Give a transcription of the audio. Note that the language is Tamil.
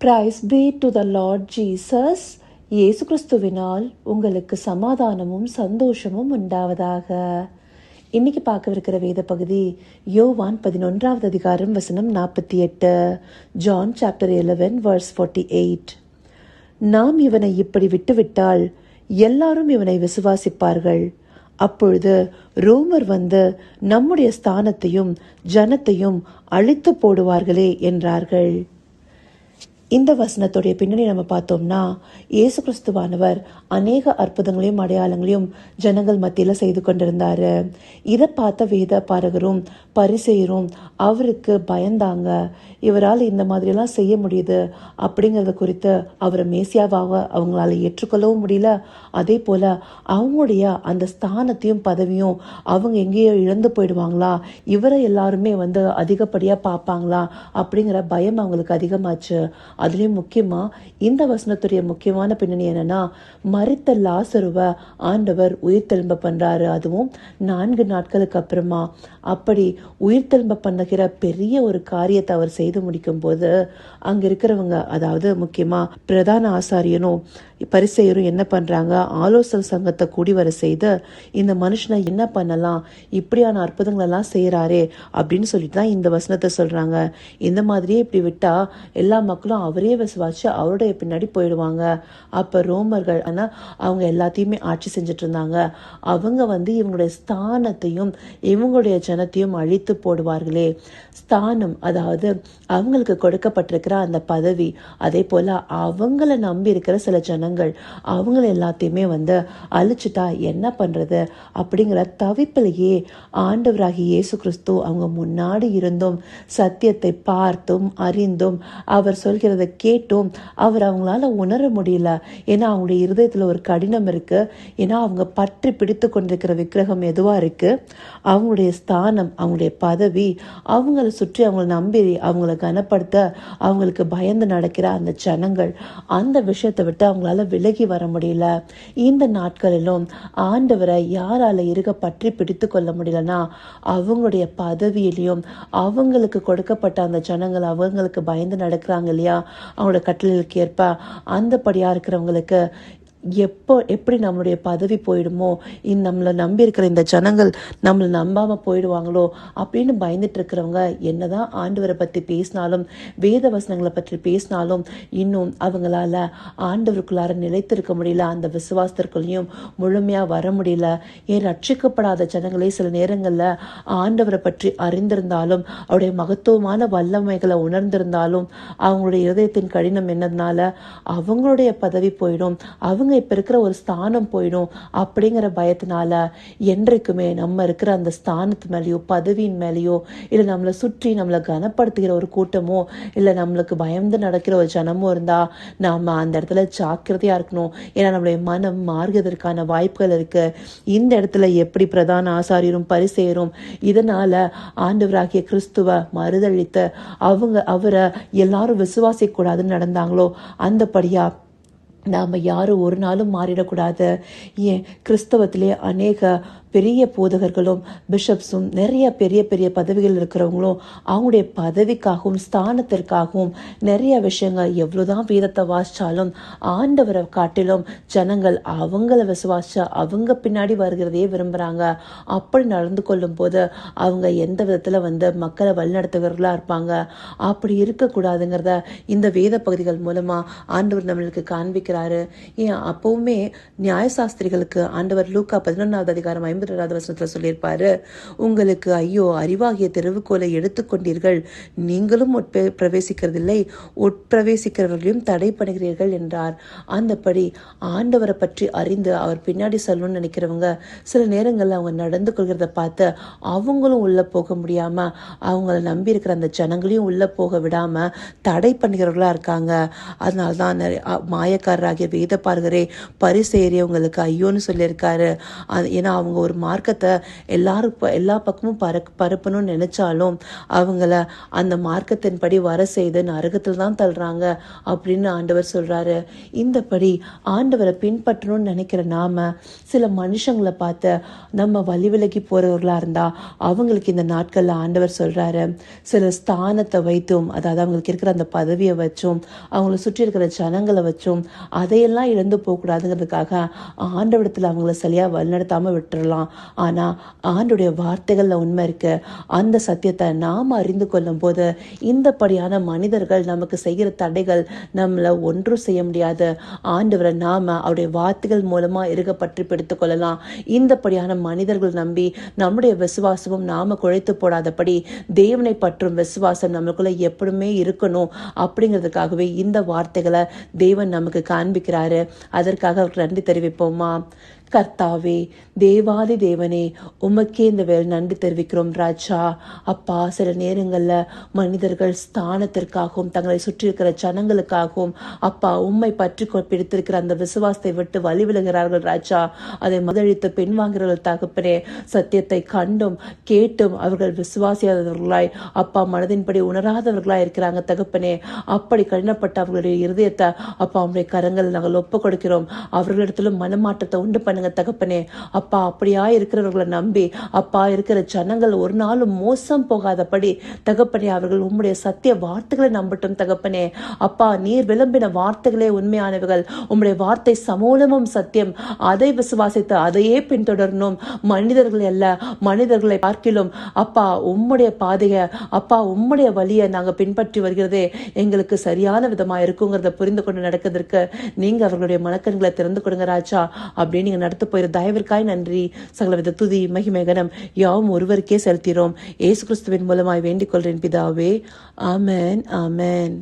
Praise be to the Lord Jesus இயேசு கிறிஸ்துவினால் உங்களுக்கு சமாதானமும் சந்தோஷமும் உண்டாவதாக. இன்னைக்கு பார்க்கவிருக்கிற வேத பகுதி யோவான் பதினொன்றாவது அதிகாரம் வசனம் நாற்பத்தி எட்டு. ஜான் சாப்டர் 11 வர்ஸ் 48 எயிட் நாம் இவனை இப்படி விட்டுவிட்டால் எல்லாரும் இவனை விசுவாசிப்பார்கள். அப்பொழுது ரோமர் வந்து நம்முடைய ஸ்தானத்தையும் ஜனத்தையும் அழித்து போடுவார்களே என்றார்கள். இந்த வசனத்துடைய பின்னணி நம்ம பார்த்தோம்னா இயேசு கிறிஸ்துவானவர் அநேக அற்புதங்களையும் அடையாளங்களையும் ஜனங்கள் மத்தியில் செய்து கொண்டிருந்தார். இதை பார்த்த வேத பாரகரும் பரிசெயரும் அவருக்கு பயந்தாங்க. இவரால் இந்த மாதிரியெல்லாம் செய்ய முடியுது அப்படிங்கிறத குறித்து அவரை மேசியாவாக அவங்களால ஏற்றுக்கொள்ளவும் முடியல. அதே போல் அவங்களுடைய அந்த ஸ்தானத்தையும் பதவியும் அவங்க எங்கேயோ இழந்து போயிடுவாங்களா? இவரை எல்லாருமே வந்து அதிகப்படியாக பார்ப்பாங்களா? அப்படிங்கிற பயம் அவங்களுக்கு அதிகமாச்சு. அதுலேயும் முக்கியமாக இந்த வசனத்துடைய முக்கியமான பின்னணி என்னன்னா மறித்த லாசருவை ஆண்டவர் உயிர் திரும்ப பண்ணுறாரு அதுவும் நான்கு நாட்களுக்கு அப்புறமா. அப்படி உயிர்த்தெழும்ப பண்ணுகிற பெரிய ஒரு காரியத்தை அவர் செய்து முடிக்கும் போது இருக்கிறவங்க அதாவது முக்கியமாக பிரதான ஆசாரியனும் பரிசெயரும் என்ன பண்ணுறாங்க ஆலோசனை சங்கத்தை கூடி வர செய்து இந்த மனுஷனை என்ன பண்ணலாம்? இப்படியான அற்புதங்களெல்லாம் செய்கிறாரே அப்படின்னு சொல்லிட்டு தான் இந்த வசனத்தை சொல்கிறாங்க இந்த மாதிரியே இப்படி விட்டால் எல்லா மக்களும் அவரே விசுவாச்சு அவருடைய பின்னாடி போயிடுவாங்க. அப்போ ரோமர்கள் ஆனால் அவங்க எல்லாத்தையுமே ஆட்சி செஞ்சுட்டு இருந்தாங்க. அவங்க வந்து இவங்களுடைய ஸ்தானத்தையும் இவங்களுடைய ஜனத்தையும் அழித்து போடுவார்களே. ஸ்தானம் அதாவது அவங்களுக்கு கொடுக்கப்பட்டிருக்கிற அந்த பதவி அதே போல் அவங்கள நம்பி இருக்கிற சில ஜனங்கள் அவங்கள எல்லாத்தையுமே வந்து அழிச்சிட்டா என்ன பண்ணுறது அப்படிங்கிற தவிப்பிலேயே ஆண்டவராகி இயேசு கிறிஸ்து அவங்க முன்னாடி இருந்தும் சத்தியத்தை பார்த்தும் அறிந்தும் அவர் சொல்கிற கேட்டும் அவர் அவங்களால உணர முடியல. ஏன்னா அவங்களுடைய இருதயத்தில் ஒரு கடினம் இருக்குது ஏன்னா அவங்க பற்றி பிடித்து கொண்டிருக்கிற விக்கிரகம் எதுவாக இருக்குது அவங்களுடைய ஸ்தானம் அவங்களுடைய பதவி அவங்கள சுற்றி அவங்கள நம்பி அவங்கள கனப்படுத்த அவங்களுக்கு பயந்து நடக்கிற அந்த ஜனங்கள் அந்த விஷயத்தை விட்டு அவங்களால விலகி வர முடியல. இந்த நாட்களிலும் ஆண்டவரை யாரால இருக பற்றி பிடித்து கொள்ள முடியலன்னா அவங்களுடைய பதவியிலையும் அவங்களுக்கு கொடுக்கப்பட்ட அந்த ஜனங்கள் அவங்களுக்கு பயந்து நடக்கிறாங்க இல்லையா? அவங்களோட கட்டளைகளுக்கு ஏற்ப அந்தபடியா இருக்கிறவங்களுக்கு எப்போ எப்படி நம்மளுடைய பதவி போயிடுமோ இந் நம்மளை நம்பி இருக்கிற இந்த ஜனங்கள் நம்மளை நம்பாமல் போயிடுவாங்களோ அப்படின்னு பயந்துட்டு இருக்கிறவங்க என்னதான் ஆண்டவரை பற்றி பேசினாலும் வேத வசனங்களை பற்றி பேசினாலும் இன்னும் அவங்களால ஆண்டவருக்குள்ளார நிலைத்திருக்க முடியல அந்த விசுவாசத்திற்குள்ளேயும் முழுமையாக வர முடியல. ஏன் ரட்சிக்கப்படாத ஜனங்களே சில நேரங்களில் ஆண்டவரை பற்றி அறிந்திருந்தாலும் அவருடைய மகத்துவமான வல்லமைகளை உணர்ந்திருந்தாலும் அவங்களுடைய இருதயத்தின் கடினம் என்னதுனால அவங்களுடைய பதவி போயிடும். அவங்க இப்போ இருக்கிற ஒரு ஸ்தானம் போயிடும் அப்படிங்கிற பயத்தினால என்றைக்குமே நம்ம இருக்கிற அந்த ஸ்தானத்து மேலேயோ பதவியின் மேலேயோ இல்லை நம்மளை சுற்றி நம்மளை கனப்படுத்துகிற ஒரு கூட்டமோ இல்லை நம்மளுக்கு பயந்து நடக்கிற ஒரு ஜனமோ இருந்தால் நாம் அந்த இடத்துல ஜாக்கிரதையாக இருக்கணும். ஏன்னா நம்மளுடைய மனம் மாறுகிறதுக்கான வாய்ப்புகள் இருக்குது இந்த இடத்துல எப்படி பிரதான ஆசாரியரும் பரிசெயரும் இதனால் ஆண்டவராகிய கிறிஸ்துவ மறுதளித்து அவங்க அவரை எல்லாரும் விசுவாசிக்கூடாதுன்னு நடந்தாங்களோ அந்தபடியாக நாம் யாரும் ஒரு நாளும் மாறிடக்கூடாது. ஏன்? கிறிஸ்தவத்திலே அநேக பெரிய போதகர்களும் பிஷப்ஸும் நிறைய பெரிய பெரிய பதவிகள் இருக்கிறவங்களும் அவங்களுடைய பதவிக்காகவும் ஸ்தானத்திற்காகவும் நிறைய விஷயங்கள் எவ்வளோதான் வேதத்தை வாசித்தாலும் ஆண்டவரை காட்டிலும் ஜனங்கள் அவங்கள விசுவாசிச்சு அவங்க பின்னாடி வருகிறதையே விரும்புகிறாங்க அப்படி நடந்து கொள்ளும் போது அவங்க எந்த விதத்தில் வந்து மக்களை வழிநடத்துகிறவர்களாக இருப்பாங்க? அப்படி இருக்கக்கூடாதுங்கிறத இந்த வேத பகுதிகள் மூலமாக ஆண்டவர் நம்மளுக்கு காண்பிக்கிறாரு. ஏன் அப்பவுமே நியாயசாஸ்திரிகளுக்கு ஆண்டவர் லூக்கா பதினொன்றாவது அதிகாரம் ஐம்பத்தி ரெண்டாவது வசனத்தில் சொல்லியிருப்பாரு உங்களுக்கு ஐயோ அறிவாகிய தெருவுகோலை எடுத்துக்கொண்டீர்கள் நீங்களும் உட்பே பிரவேசிக்கிறதில்லை. உட்பிரவேசிக்கிறவர்களையும் தடை பண்ணுகிறீர்கள் என்றார். அந்தபடி ஆண்டவரை பற்றி அறிந்து அவர் பின்னாடி சொல்லணும்னு நினைக்கிறவங்க சில நேரங்களில் அவங்க நடந்து கொள்கிறத பார்த்து அவங்களும் உள்ளே போக முடியாம அவங்கள நம்பி இருக்கிற அந்த ஜனங்களையும் உள்ள போக விடாம தடை பண்ணுகிறவர்களாக இருக்காங்க. அதனால தான் மாயக்காரராகிய வேத பார்கரே பரிசேறியவங்களுக்கு ஐயோன்னு சொல்லியிருக்காரு. ஏன்னா அவங்க ஒரு மார்க்கத்தை எல்லாரும் ப- எல்லா பக்கமும் பறக் பரப்பணும்னு நினைச்சாலும் அவங்கள அந்த மார்க்கத்தின்படி வர செய்து நரகத்தில் தான் தள்ளுறாங்க அப்படின்னு ஆண்டவர் சொல்றாரு. இந்தபடி ஆண்டவரை பின்பற்றணும்னு நினைக்கிற நாம சில மனுஷங்களை பார்த்து நம்ம வழி விலகி போறவர்களா இருந்தா அவங்களுக்கு இந்த நாட்கள்ல ஆண்டவர் சொல்றாரு. சில ஸ்தானத்தை வைத்தும் அதாவது அவங்களுக்கு இருக்கிற அந்த பதவியை வச்சும் அவங்கள சுற்றி இருக்கிற ஜனங்களை வச்சும் அதையெல்லாம் இழந்து போகக்கூடாதுங்கிறதுக்காக ஆண்டவிடத்தில் அவங்கள சரியா வழிநடத்தாம விட்டுறலாம். ஆனால் ஆண்டுடைய வார்த்தைகளில் உண்மை இருக்கு. அந்த சத்தியத்தை நாம் அறிந்து கொள்ளும் போது இந்தப்படியான மனிதர்கள் நமக்கு செய்கிற தடைகள் நம்மளை ஒன்றும் செய்ய முடியாது. ஆண்டவரை நாம் அவருடைய வார்த்தைகள் மூலமாக இருக பற்றி பிடித்து கொள்ளலாம். இந்தப்படியான மனிதர்கள் நம்பி நம்முடைய விசுவாசமும் நாம் குழைத்து போடாதபடி தேவனை பற்றும் விசுவாசம் நமக்குள்ள எப்பவுமே இருக்கணும். அப்படிங்கிறதுக்காகவே இந்த வார்த்தைகளை தேவன் நமக்கு காண்பிக்கிறாரு. அதற்காக அவருக்கு நன்றி தெரிவிப்போமா? கர்த்தாவே தேவாதி தேவனே உமக்கே இந்த வேலை நன்றி தெரிவிக்கிறோம் ராஜா. அப்பா சில நேரங்களில் மனிதர்கள் ஸ்தானத்திற்காகவும் தங்களை சுற்றி இருக்கிற ஜனங்களுக்காகவும் அப்பா உம்மை பற்றி பிடித்திருக்கிற அந்த விசுவாசத்தை விட்டு வழி விலகிறார்கள் ராஜா. அதை முதலித்து பின்வாங்கிறவர்கள் தகப்பனே சத்தியத்தை கண்டும் கேட்டும் அவர்கள் விசுவாசியாதவர்களாய் அப்பா மனதின்படி உணராதவர்களாய் இருக்கிறாங்க தகப்பனே. அப்படி கடினப்பட்ட அவர்களுடைய இருதயத்தை அப்பா அவருடைய கரங்கள் நாங்கள் ஒப்பு கொடுக்கிறோம் அவர்களிடத்திலும் மனமாற்றத்தை உண்டு பண்ணுங்க தகப்பனே. அப்பா அப்படியா இருக்கிறவர்களை நம்பி அப்பா இருக்கிற ஜனங்கள் ஒரு நாளும் மோசம் போகாதபடி தகப்பனே அவர்கள் உம்முடைய சத்திய வார்த்தைகளை நம்பட்டும் தகப்பனே. அப்பா நீர் விளம்பின வார்த்தைகளே உண்மையானவர்கள் உம்முடைய வார்த்தை சமூலமும் சத்தியம். அதை விசுவாசித்து அதையே பின்தொடரணும். மனிதர்கள் அல்ல மனிதர்களை பார்க்கிலும் அப்பா உம்முடைய பாதையை அப்பா உம்முடைய வழியை நாங்கள் பின்பற்றி வருகிறதே. எங்களுக்கு சரியான விதமாக இருக்குங்கிறத புரிந்து கொண்டு நடக்கிறதுக்கு நீங்கள் அவர்களுடைய மனக்கண்களை திறந்து கொடுங்க ராஜா. அப்படின்னு நீங்கள் நடத்த போயிரு தயவிற்காய் நன்றி. சகலவித துதி மகிமேகனம் யாவும் ஒருவருக்கே செலுத்திறோம் ஏசு கிறிஸ்துவின் மூலமாய் வேண்டிக் கொள்றேன் பிதாவே. ஆமேன் ஆமேன்.